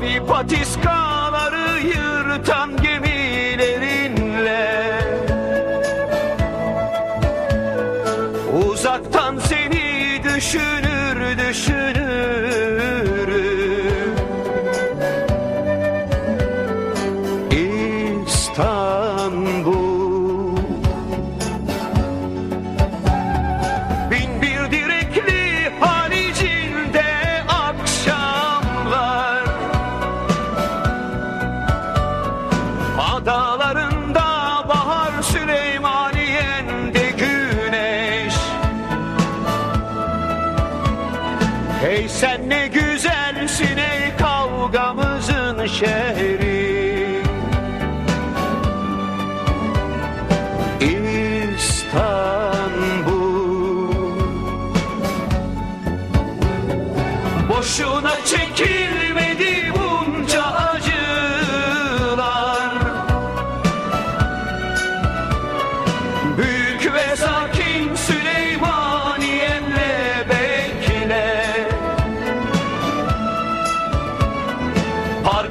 Mavi patiskaları yırtan gemilerinle. Uzaktan seni düşünür düşün Hey sen ne güzelsin ey kavgamızın şehri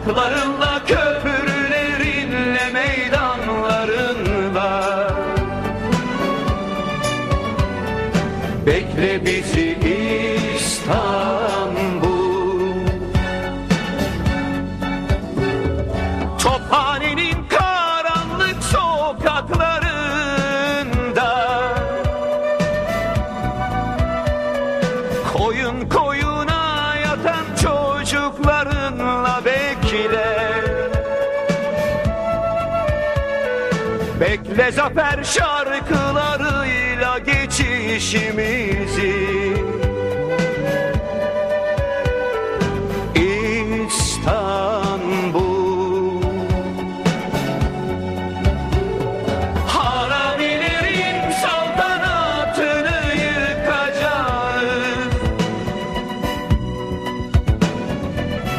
Parklarınla köprülerinle meydanlarınla Bekle bizi İstanbul. Tophanenin karanlık sokaklarında. Koyun koyuna yatan çocuklarınla Bekle zafer şarkılarıyla geçişimizi İstanbul. Haramilerin saltanatını yıkacağız.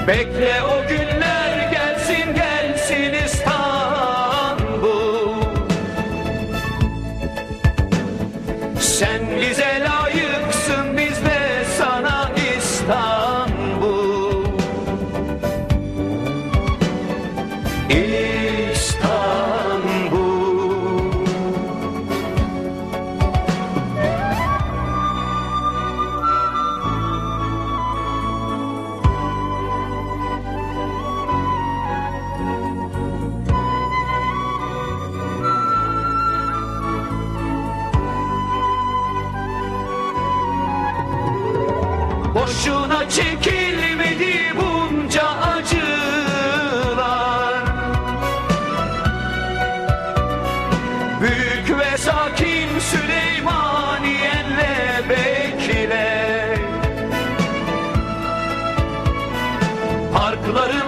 Bekle o günler gelsin gelsin İstanbul Sen bize layıksın biz de sana İstanbul. İstanbul Boşuna çekilmedi bunca acılar. Büyük ve sakin Süleymaniye'nle bekle. Parklarınla